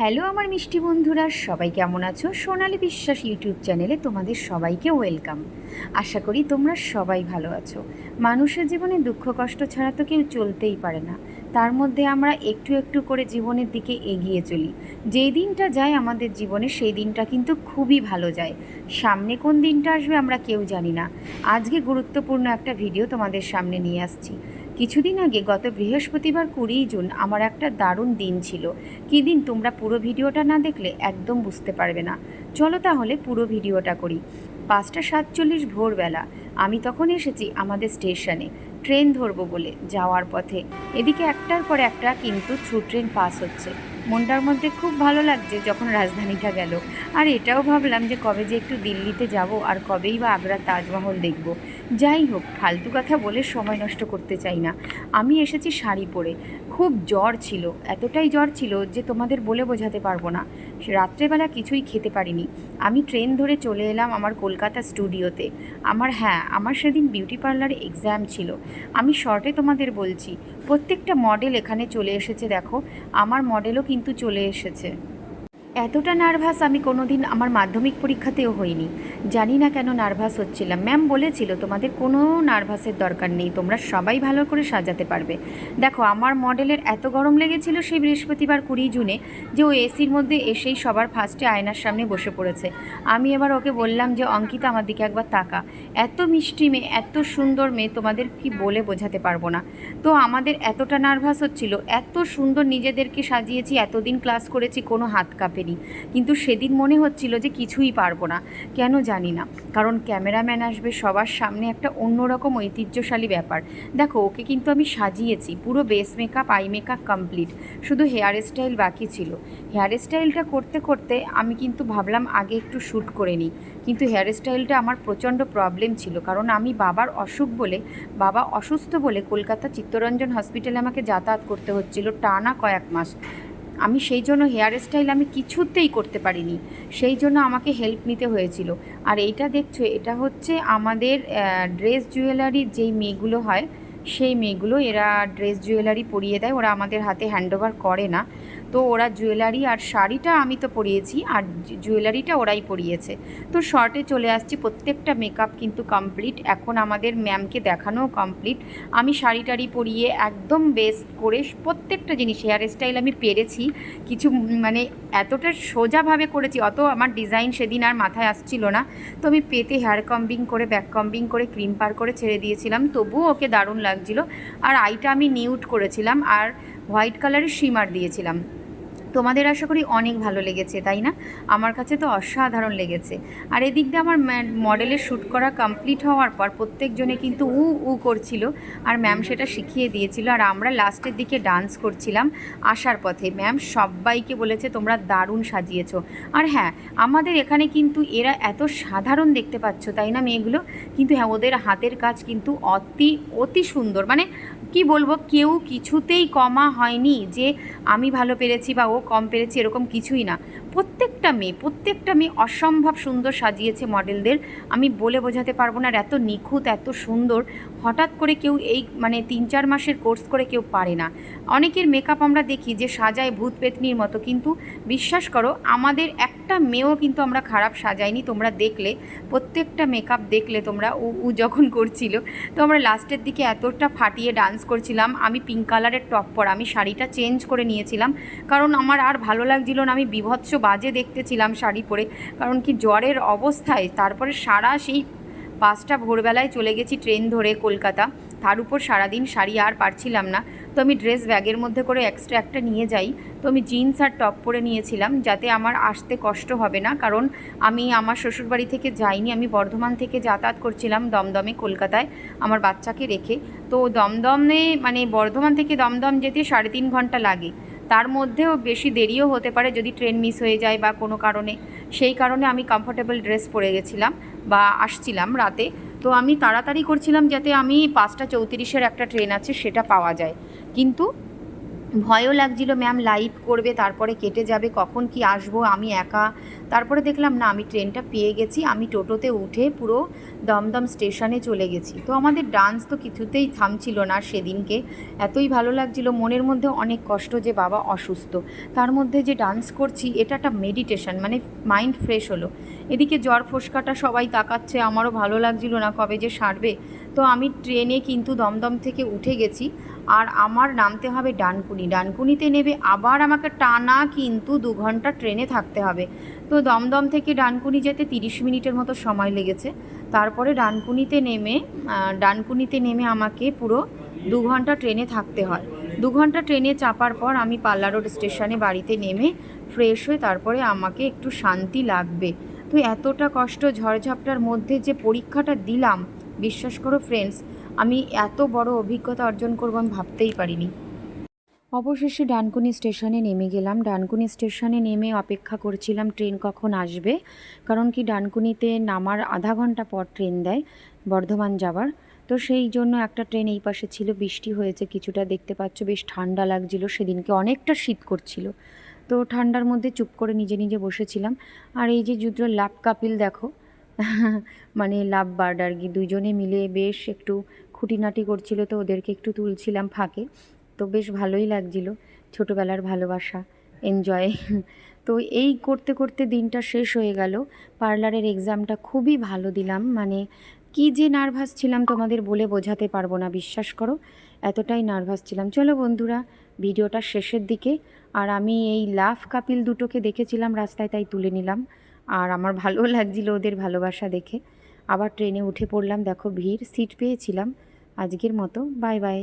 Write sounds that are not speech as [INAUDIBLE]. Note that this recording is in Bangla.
হ্যালো আমার মিষ্টি বন্ধুরা, সবাই কেমন আছো? সোনালি বিশ্বাস ইউটিউব চ্যানেলে তোমাদের সবাইকে ওয়েলকাম। আশা করি তোমরা সবাই ভালো আছো। মানুষের জীবনে দুঃখ কষ্ট ছাড়া তো কেউ চলতেই পারে না। তার মধ্যে আমরা একটু একটু করে জীবনের দিকে এগিয়ে চলি। যেই দিনটা যায় আমাদের জীবনে, সেই দিনটা কিন্তু খুবই ভালো যায়। সামনে কোন দিনটা আসবে আমরা কেউ জানি না। আজকে গুরুত্বপূর্ণ একটা ভিডিও তোমাদের সামনে নিয়ে আসছি। কিছুদিন আগে, গত বৃহস্পতিবার কুড়িই জুন, আমার একটা দারুণ দিন ছিল। কী দিন তোমরা পুরো ভিডিওটা না দেখলে একদম বুঝতে পারবে না। চলো তাহলে পুরো ভিডিওটা করি। পাঁচটা সাতচল্লিশ ভোরবেলা, আমি তখন এসেছি আমাদের স্টেশনে, ট্রেন ধরবো বলে, যাওয়ার পথে। এদিকে একটার পর একটা কিন্তু থ্রু ট্রেন পাস হচ্ছে। মনটার মধ্যে খুব ভালো লাগছে যখন রাজধানীটা গেল। আর এটাও ভাবলাম যে কবে যে একটু দিল্লিতে যাব আর কবেই বা আগ্রার তাজমহল দেখব। যাই হোক, ফালতু কথা বলে সময় নষ্ট করতে চাই না। আমি এসেছি শাড়ি পরে। খুব জ্বর ছিল, এতটাই জ্বর ছিল যে তোমাদের বলে বোঝাতে পারব না। রাত্রেবেলা কিছুই খেতে পারিনি। আমি ট্রেন ধরে চলে এলাম আমার কলকাতা স্টুডিওতে। আমার হ্যাঁ আমার সেদিন বিউটি পার্লারে এক্সাম ছিল। আমি শর্টে তোমাদের বলছি, প্রত্যেকটা মডেল এখানে চলে এসেছে দেখো। আমার মডেলও কিন্তু চলে এসেছে। এতটা নার্ভাস আমি কোনোদিন আমার মাধ্যমিক পরীক্ষাতেও হইনি। জানি না কেন নার্ভাস হচ্ছিলাম। ম্যাম বলেছিল, তোমাদের কোনো নার্ভাসের দরকার নেই। তোমরা সবাই ভালো করে সাজাতে পারবে। দেখো, আমার মডেলের এত গরম লেগেছিল সেই বৃহস্পতিবার কুড়ি জুনে যে ও এসির মধ্যে এসেই সবার ফার্স্টে আয়নার সামনে বসে পড়েছে। আমি এবার ওকে বললাম যে, অঙ্কিতা, আমার দিকে একবার তাকা। এত মিষ্টি মেয়ে, এত সুন্দর মেয়ে, তোমাদের কি বলে বোঝাতে পারব না? তো আমাদের এতটা নার্ভাস হচ্ছিল, এত সুন্দর নিজেদেরকে সাজিয়েছি, এতদিন ক্লাস করেছি, কোনো হাত কাঁপেনি। কিন্তু সেদিন মনে হচ্ছিল যে কিছুই পারব না। কেন জানি না। কারণ ক্যামেরাম্যান আসবে সবার সামনে একটা অন্যরকম ঐতিহ্যশালী ব্যাপার। দেখো, ওকে কিন্তু আমি সাজিয়েছি। পুরো base makeup eye makeup complete শুধু হেয়ার স্টাইল বাকি ছিল। হেয়ার স্টাইলটা করতে করতে আমি কিন্তু ভাবলাম আগে একটু শ্যুট করে নিই। কিন্তু হেয়ার স্টাইলটা আমার প্রচণ্ড প্রবলেম ছিল। কারণ আমি বাবার অসুখ বলে, বাবা অসুস্থ বলে কলকাতা চিত্তরঞ্জন হসপিটালে আমাকে যাতায়াত করতে হচ্ছিল টানা কয়েক মাস। আমি সেই জন্য হেয়ার স্টাইল আমি কিছুতেই করতে পারিনি। সেই জন্য আমাকে হেল্প নিতে হয়েছিল। আর এইটা দেখছ, এটা হচ্ছে আমাদের ড্রেস জুয়েলারির যেই মেয়েগুলো হয়, সেই মেয়েগুলো এরা ড্রেস জুয়েলারি পরিয়ে দেয়। ওরা আমাদের হাতে হ্যান্ডওভার করে না। তো ওরা জুয়েলারি আর শাড়িটা আমি তো পরিয়েছি, আর জুয়েলারিটা ওরাই পরিয়েছে। তো শর্টে চলে আসছি, প্রত্যেকটা মেকআপ কিন্তু কমপ্লিট এখন আমাদের ম্যামকে দেখানোও কমপ্লিট আমি শাড়ি টাড়ি পরিয়ে একদম বেস্ট করে প্রত্যেকটা জিনিস হেয়ার স্টাইল আমি পেরেছি। কিছু মানে এতটা সোজাভাবে করেছি, অত আমার ডিজাইন সেদিন আর মাথায় আসছিল না। তো আমি পেতে হেয়ার কম্বিং করে ব্যাক কম্বিং করে ক্রিম পার করে ছেড়ে দিয়েছিলাম। তবুও ওকে দারুণ লাগছিল। আর আইটা আমি নিউট করেছিলাম, আর হোয়াইট কালারের শিমার দিয়েছিলাম। তোমাদের আশা করি অনেক ভালো লেগেছে, তাই না? আমার কাছে তো অসাধারণ লেগেছে। আর এদিক দিয়ে আমার মডেলের শ্যুট করা কমপ্লিট হওয়ার পর প্রত্যেকজনে কিন্তু উ উ করছিল। আর ম্যাম সেটা শিখিয়ে দিয়েছিল। আর আমরা লাস্টের দিকে ডান্স করছিলাম আসার পথে। ম্যাম সবাইকে বলেছে, তোমরা দারুণ সাজিয়েছো। আর হ্যাঁ আমাদের এখানে কিন্তু এরা এত সাধারণ দেখতে পাচ্ছ, তাই না মেয়েগুলো? কিন্তু হ্যাঁ ওদের হাতের কাজ কিন্তু অতি অতি সুন্দর। মানে কি বলব, কেউ কিছুতেই কমা হয়নি যে আমি ভালো পেরেছি বা ও কম পেরেছি এরকম কিছুই না। প্রত্যেকটা মেয়ে প্রত্যেকটা মেয়ে অসম্ভব সুন্দর সাজিয়েছে মডেলদের। আমি বলে বোঝাতে পারব না এত নিখুঁত, এত সুন্দর। হঠাৎ করে কেউ এই মানে তিন চার মাসের কোর্স করে কেউ পারে না। অনেকের মেকআপ আমরা দেখি যে সাজায় ভূত পেতনির মতো, কিন্তু বিশ্বাস করো, আমাদের একটা মেয়েও কিন্তু আমরা খারাপ সাজাইনি। তোমরা দেখলে, প্রত্যেকটা মেকআপ দেখলে তোমরা উ যখন করছিল, তো আমরা লাস্টের দিকে এতটা ফাটিয়ে ডান্স করছিলাম। আমি পিঙ্ক কালারের টপ পরা, আমি শাড়িটা চেঞ্জ করে নিয়েছিলাম। কারণ আমার আর ভালো লাগছিল না, আমি বিভৎস বাজে দেখতেছিলাম শাড়ি পরে। কারণ কি জ্বরের অবস্থায়, তারপরে সারা সেই পাঁচটা ভোরবেলায় চলে গেছি ট্রেন ধরে কলকাতা। তার উপর সারাদিন শাড়ি আর পারছিলাম না। তো আমি ড্রেস ব্যাগের মধ্যে করে এক্সট্রা একটা নিয়ে যাই। তো আমি জিন্স আর টপ পরে নিয়েছিলাম যাতে আমার আসতে কষ্ট হবে না। কারণ আমি আমার শ্বশুরবাড়ি থেকে যাইনি, আমি বর্ধমান থেকে যাতায়াত করছিলাম দমদমে কলকাতায় আমার বাচ্চাকে রেখে। তো দমদমে মানে বর্ধমান থেকে দমদম যেতে সাড়ে তিন ঘণ্টা লাগে। তার মধ্যেও বেশি দেরিও হতে পারে যদি ট্রেন মিস হয়ে যায় বা কোনো কারণে। সেই কারণে আমি কমফোর্টেবল ড্রেস পরে গেছিলাম বা আসছিলাম রাতে। তো আমি তাড়াতাড়ি করছিলাম যাতে আমি পাঁচটা চৌত্রিশের একটা ট্রেন আছে সেটা পাওয়া যায়। কিন্তু ভয়ও লাগছিল, ম্যাম লাইভ করবে, তারপরে কেটে যাবে, কখন কি আসব, আমি একা? তারপরে দেখলাম, না, আমি ট্রেনটা পেয়ে গেছি, আমি টোটোতে উঠে পুরো দমদম স্টেশনে চলে গেছি। তো আমাদের ডান্স তো কিছুতেই থামছিল না সেদিনকে। এতই ভালো লাগছিল, মনের মধ্যে অনেক কষ্ট যে বাবা অসুস্থ। তার মধ্যে যে ডান্স করছি, এটা একটা মেডিটেশন মানে মাইন্ড ফ্রেশ হলো। এদিকে জ্বর ফোসকাটা সবাই তাকাচ্ছে, আমারও ভালো লাগছিল না কবে যে সারবে। তো আমি ট্রেনে কিন্তু দমদম থেকে উঠে গেছি। আর আমার নামতে হবে ডানকুনি। ডানকুনিতে নেবে, আবার আমাকে টানা কিন্তু দু ঘণ্টা ট্রেনে থাকতে হবে। তো দমদম থেকে ডানকুনি যেতে তিরিশ মিনিটের মতো সময় লেগেছে। তারপরে ডানকুনিতে নেমে ডানকুনিতে নেমে আমাকে পুরো দু ঘণ্টা ট্রেনে থাকতে হয়। দু ঘণ্টা ট্রেনে চাপার পর আমি পাল্লা রোড স্টেশনে বাড়িতে নেমে ফ্রেশ হয়ে তারপরে আমাকে একটু শান্তি লাগবে। তো এতটা কষ্ট ঝড়ঝাপটার মধ্যে যে পরীক্ষাটা দিলাম, বিশ্বাস করো ফ্রেন্ডস আমি এত বড় অভিজ্ঞতা অর্জন করব আমি ভাবতেই পারিনি। অবশেষে ডানকুনি স্টেশনে নেমে গেলাম। ডানকুনি স্টেশনে নেমে অপেক্ষা করছিলাম, ট্রেন কখন আসবে? কারণ কি ডানকুনিতে নামার আধা ঘণ্টা পর ট্রেন দেয় বর্ধমান যাবার তো সেই জন্য একটা ট্রেন এই পাশে ছিল, বৃষ্টি হয়েছে, কিছুটা দেখতে পাচ্ছ, বেশ ঠান্ডা লাগছিল, সেদিনকে অনেকটা শীত করছিল। তো ঠান্ডার মধ্যে চুপ করে নিজে নিজে বসেছিলাম। আর এই যে যুদ্ধ লাভ কাপিল দেখো [LAUGHS] মানে লাভ বার্ড আর কি দুজনে মিলে বেশ একটু খুঁটিনাটি করছিল তো ওদেরকে একটু তুলছিলাম ফাঁকে। তো বেশ ভালোই লাগছিল, ছোটোবেলার ভালোবাসা এনজয় তো এই করতে করতে দিনটা শেষ হয়ে গেল। পার্লারের এক্সামটা খুবই ভালো দিলাম মানে কি যে নার্ভাস ছিলাম তোমাদের বলে বোঝাতে পারব না, বিশ্বাস করো, এতটাই নার্ভাস ছিলাম। চলো বন্ধুরা, ভিডিওটা শেষের দিকে, আর আমি এই লাভ কাপিল দুটোকে দেখেছিলাম রাস্তায়, তাই তুলে নিলাম। আর আমার ভালো লাগছিল ওদের ভালোবাসা দেখে। আবার ট্রেনে উঠে পড়লাম, দেখো ভিড় সিট পেয়েছিলাম। আজকের মতো বাই বাই।